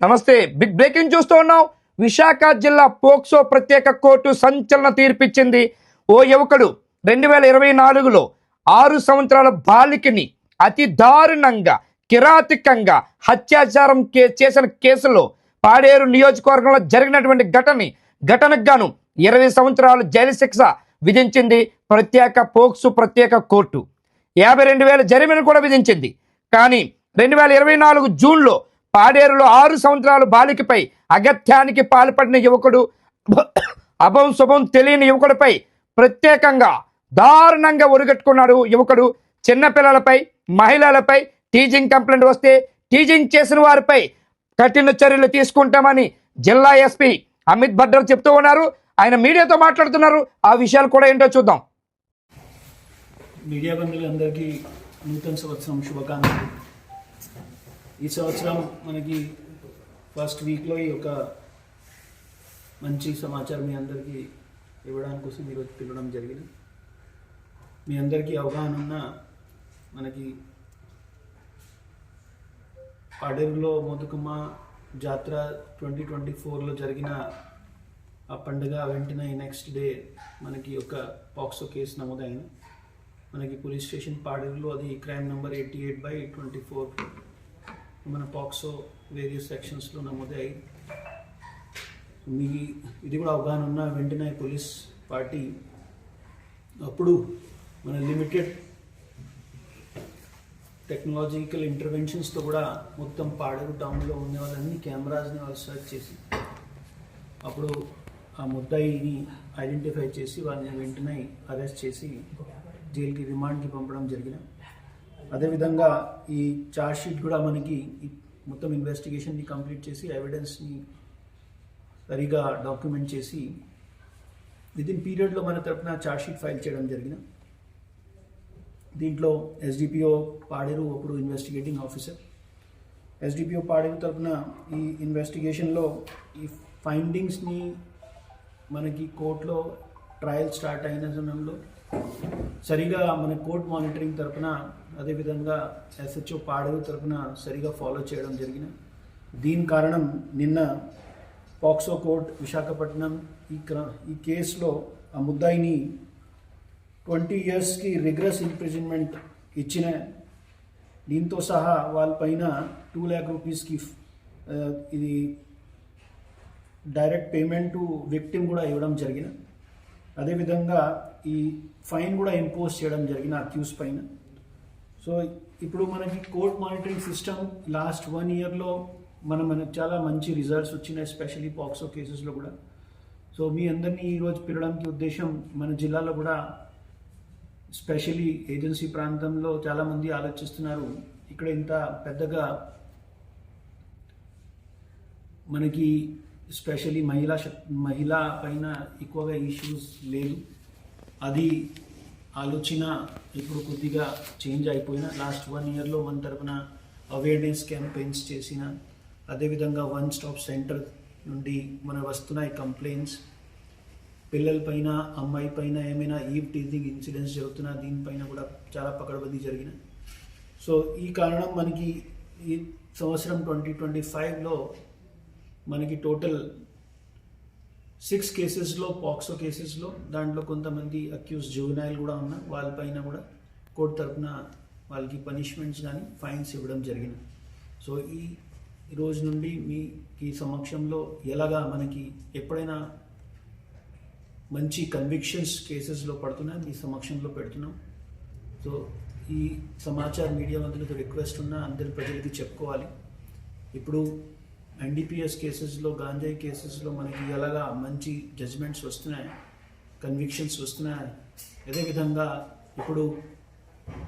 నమస్తే big breaking చూస్తూ ఉన్నాం విశాఖ జిల్లా పోక్సో ప్రత్యేక కోర్టు సంచలన తీర్పిచ్చింది. ఓ యువకుడు రెండు వేల ఇరవై నాలుగులో ఆరు సంవత్సరాల బాలికని అతి దారుణంగా కిరాతికంగా హత్యాచారం కే చేసిన కేసులో పాడేరు నియోజకవర్గంలో జరిగినటువంటి ఘటన ఘటనకు గాను ఇరవై సంవత్సరాలు జైలు శిక్ష విధించింది ప్రత్యేక పోక్సు ప్రత్యేక కోర్టు. యాభై రెండు వేల జరిమిన కూడా విధించింది. కానీ రెండు వేల ఇరవై నాలుగు జూన్లో పాడేరులో ఆరు సంవత్సరాల బాలికపై అగత్యానికి పాల్పడిన యువకుడు అభం శుభం తెలియని యువకుడిపై ప్రత్యేకంగా దారుణంగా ఒరిగట్టుకున్నాడు యువకుడు. చిన్నపిల్లలపై మహిళలపై టీజింగ్ కంప్లైంట్ వస్తే టీజింగ్ చేసిన వారిపై కఠిన చర్యలు తీసుకుంటామని జిల్లా ఎస్పీ అమిత్ భద్రర్ చెప్తూ ఉన్నారు. ఆయన మీడియాతో మాట్లాడుతున్నారు. ఆ విషయాలు కూడా ఏంటో చూద్దాం. మీడియా బంధువులందరికీ నూతన సంవత్సరం శుభాకాంక్షలు. ఈ సంవత్సరం మనకి ఫస్ట్ వీక్లో ఈ ఒక మంచి సమాచారం మీ అందరికీ ఇవ్వడానికి కోసం ఈరోజు పిలవడం జరిగింది. మీ అందరికీ అవగాహన ఉన్న మనకి పాడేరులో మోదుకమ్మ జాతర ట్వంటీ ట్వంటీ ఫోర్లో జరిగిన ఆ పండుగ వెంటనే నెక్స్ట్ డే మనకి ఒక పాక్సో కేసు నమోదైంది. మనకి పోలీస్ స్టేషన్ పాడేరులో అది crime number eighty eight by twenty four మన పాక్సో వేరియస్ సెక్షన్స్లో నమోదయ్యాయి. మీ ఇది కూడా అవగాహన ఉన్న వెంటనే పోలీస్ పార్టీ అప్పుడు మన లిమిటెడ్ టెక్నాలజికల్ ఇంటర్వెన్షన్స్తో కూడా మొత్తం పాడేరు టౌన్లో ఉండే వాళ్ళన్ని కెమెరాస్ని వాళ్ళు సెర్చ్ చేసి అప్పుడు ఆ ముద్దాయిని ఐడెంటిఫై చేసి వాళ్ళని వెంటనే అరెస్ట్ చేసి జైలుకి రిమాండ్కి పంపడం జరిగిన అదేవిధంగా ఈ ఛార్జ్ షీట్ కూడా మనకి మొత్తం ఇన్వెస్టిగేషన్ని కంప్లీట్ చేసి ఎవిడెన్స్ని సరిగా డాక్యుమెంట్ చేసి విత్ ఇన్ పీరియడ్లో మన తరపున ఛార్జ్ షీట్ ఫైల్ చేయడం జరిగిన. దీంట్లో ఎస్డిపిఓ పాడేరు ఒకడు ఇన్వెస్టిగేటింగ్ ఆఫీసర్ ఎస్డిపిఓ పాడేరు తరపున ఈ ఇన్వెస్టిగేషన్లో ఈ ఫైండింగ్స్ని మనకి కోర్టులో ట్రయల్ స్టార్ట్ అయిన సమయంలో సరిగా మన కోర్ట్ మానిటరింగ్ తరపున అదేవిధంగా ఎస్హెచ్ఓ పాడేరు తరపున సరిగా ఫాలో చేయడం జరిగిన. దీని కారణం నిన్న పాక్సో కోర్ట్ విశాఖపట్నం ఈ క్ర ఈ కేసులో ఆ ముద్దాయిని ట్వంటీ ఇయర్స్కి రిగ్రెస్ ఇంప్రిజన్మెంట్ ఇచ్చిన. దీంతో సహా వాళ్ళపైన టూ ల్యాక్ రూపీస్కి ఇది డైరెక్ట్ పేమెంట్ టు విక్టిమ్ కూడా ఇవ్వడం జరిగిన. అదేవిధంగా ఈ ఫైన్ కూడా ఇంపోజ్ చేయడం జరిగిన అక్యూస్ పైన సో ఇప్పుడు మనకి court monitoring system last one ఇయర్లో మన మనకు చాలా మంచి రిజల్ట్స్ వచ్చినాయి ఎస్పెషలీ పాక్సో కేసెస్లో కూడా. సో మీ అందరినీ ఈరోజు పిలవడానికి ఉద్దేశం మన జిల్లాలో కూడా స్పెషలీ ఏజెన్సీ ప్రాంతంలో చాలామంది ఆలోచిస్తున్నారు. ఇక్కడ ఇంత పెద్దగా మనకి స్పెషలీ మహిళా మహిళ పైన ఎక్కువగా ఇష్యూస్ లేదు. అది ఆలోచన ఇప్పుడు కొద్దిగా చేంజ్ అయిపోయిన లాస్ట్ వన్ ఇయర్లో మన తరపున అవేర్నెస్ క్యాంపెయిన్స్ చేసిన అదేవిధంగా వన్ స్టాప్ సెంటర్ నుండి మన వస్తున్నాయి కంప్లైంట్స్ పిల్లల పైన అమ్మాయి పైన ఏమైనా ఈ టీజింగ్ ఇన్సిడెంట్స్ జరుగుతున్నా దీనిపైన కూడా చాలా పకడ్బందీ జరిగిన. సో ఈ కారణం మనకి ఈ సంవత్సరం ట్వంటీ ట్వంటీ ఫైవ్లో మనకి టోటల్ సిక్స్ కేసెస్లో పాక్సో కేసెస్లో దాంట్లో కొంతమంది అక్యూస్ జూనాయిల్ కూడా ఉన్న వాళ్ళపైన కూడా కోర్టు తరపున వాళ్ళకి పనిష్మెంట్స్ కానీ ఫైన్స్ ఇవ్వడం జరిగింది. సో ఈ రోజు నుండి మీ ఈ సమక్షంలో ఎలాగా మనకి ఎప్పుడైనా మంచి కన్విక్షన్స్ కేసెస్లో పడుతున్నా మీ సమక్షంలో పెడుతున్నాం. సో ఈ సమాచార మీడియా మంత్రులతో రిక్వెస్ట్ ఉన్న అందరి ప్రజలకి చెప్పుకోవాలి. ఇప్పుడు ఎన్డీపీఎస్ కేసెస్లో గాంజాయి కేసెస్లో మనకి ఎలాగా మంచి జడ్జ్మెంట్స్ వస్తున్నాయి కన్విక్షన్స్ వస్తున్నాయి. అదేవిధంగా ఇప్పుడు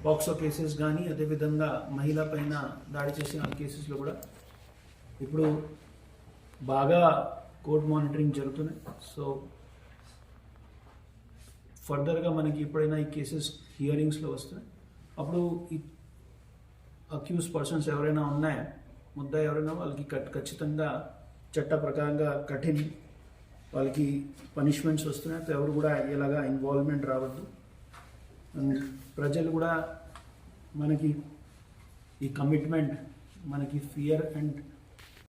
పాక్సో కేసెస్ కానీ అదేవిధంగా మహిళ పైన దాడి చేసిన కేసెస్లో కూడా ఇప్పుడు బాగా కోర్ట్ మానిటరింగ్ జరుగుతున్నాయి. సో ఫర్దర్గా మనకి ఎప్పుడైనా ఈ కేసెస్ హియరింగ్స్లో వస్తాయి అప్పుడు ఈ అక్యూస్ పర్సన్స్ ఎవరైనా ఉన్నాయా? ముద్ద ఎవరైనా వాళ్ళకి కట్ ఖచ్చితంగా చట్ట ప్రకారంగా కఠిన్ వాళ్ళకి పనిష్మెంట్స్ వస్తున్నాయి. ఎవరు కూడా ఇలాగా ఇన్వాల్వ్మెంట్ రావద్దు. అండ్ ప్రజలు కూడా మనకి ఈ కమిట్మెంట్ మనకి ఫియర్ అండ్